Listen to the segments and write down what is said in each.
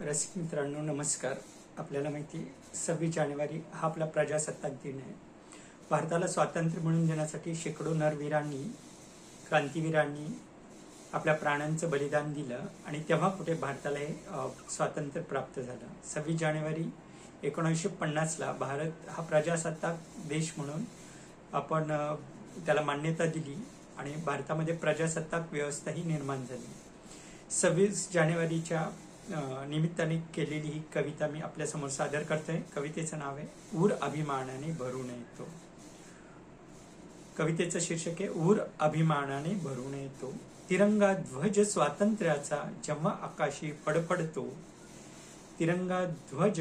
रसिक मित्रांनो नमस्कार. आपल्याला माहिती आहे, सव्वीस जानेवारी हा आपला प्रजासत्ताक दिन आहे. भारताला स्वातंत्र्य मिळवून देण्यासाठी शेकडो नरवीरांनी क्रांतीवीरांनी आपल्या प्राणांचं बलिदान दिलं आणि तेव्हा कुठे भारताला हे स्वातंत्र्य प्राप्त झालं. सव्वीस जानेवारी एकोणीसशे पन्नासला भारत हा प्रजासत्ताक देश म्हणून आपण त्याला मान्यता दिली आणि भारतामध्ये प्रजासत्ताक व्यवस्थाही निर्माण झाली. सव्वीस जानेवारीच्या निमित्ताने केलेली ही कविता मी आपल्यासमोर सादर करते कवितेचं नाव आहे ऊर अभिमानाने भरून येतो कवितेचं शीर्षक आहे ऊर अभिमानाने भरून येतो तिरंगा ध्वज स्वातंत्र्याचा जेव्हा आकाशी फडफडतो तिरंगा ध्वज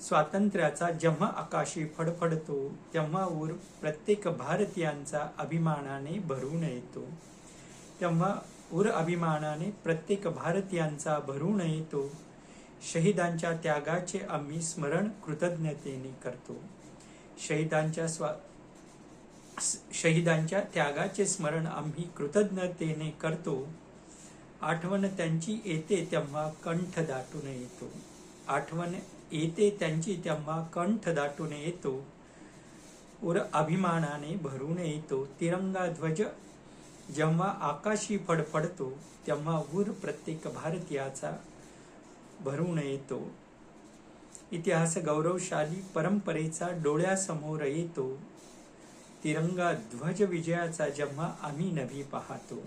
स्वातंत्र्याचा जेव्हा आकाशी फडफडतो तेव्हा ऊर प्रत्येक भारतीयांचा अभिमानाने भरून येतो तेव्हा उर अभिमानाने प्रत्येक भारतीयांचा भरून येतो. शहीदांच्या त्यागाचे आम्ही स्मरण कृतज्ञतेने करतो. शहीदांच्या स्वा शहीदांच्या त्यागाचे स्मरण आम्ही कृतज्ञतेने करतो. आठवण त्यांची येते तेव्हा कंठ दाटून येतो. आठवण येते त्यांची तेव्हा कंठ दाटून येतो. उर अभिमानाने भरून येतो. तिरंगा ध्वज जेव्हा आकाशी फडफडतो तेव्हा उर प्रत्येक भारतीयाचा भरून येतो. इतिहास गौरवशाली परंपरेचा डोळ्यासमोर येतो. तिरंगा ध्वज विजयाचा जेव्हा आम्ही नभी पाहतो.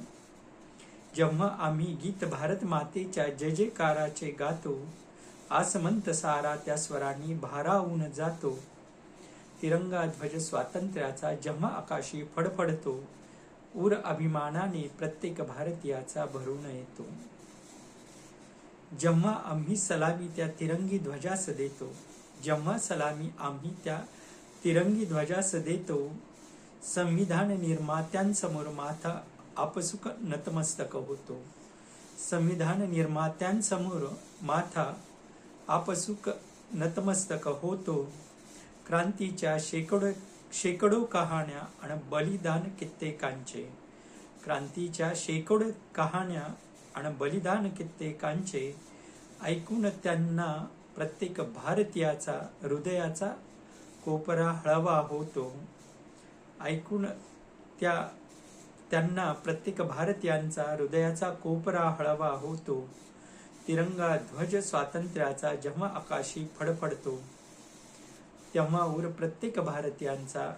जेव्हा आम्ही गीत भारत मातेच्या जय जयकाराचे गातो आसमंत सारा त्या स्वरांनी भारावून जातो. तिरंगा ध्वज स्वातंत्र्याचा जेव्हा आकाशी फडफडतो उर अभिमानाने प्रत्येक भारतीयाचा भरून येतो. जेव्हा आम्ही सलामी त्या तिरंगी ध्वजास देतो जेव्हा सलामी आम्ही त्या तिरंगी ध्वजास देतो संविधान निर्मात्यांसमोर माथा आपसुक नतमस्तक होतो. संविधान निर्मात्यांसमोर माथा आपसुक नतमस्तक होतो. क्रांतीच्या शेकडो शेकडो कहाण्या आणि बलिदान कित्येकांचे. क्रांतीच्या शेकडो कहाण्या आणि बलिदान कित्येकांचे ऐकून त्यांना प्रत्येक भारतीयाचा हृदयाचा कोपरा हळवा होतो. ऐकून त्या त्यांना प्रत्येक भारतीयांचा हृदयाचा कोपरा हळवा होतो. तिरंगा ध्वज स्वातंत्र्याचा जेव्हा आकाशी फडफडतो तेव्हा उर प्रत्येक भारतीयांचा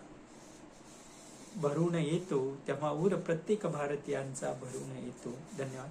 भरून येतो. तेव्हा उर प्रत्येक भारतीयांचा भरून येतो. धन्यवाद.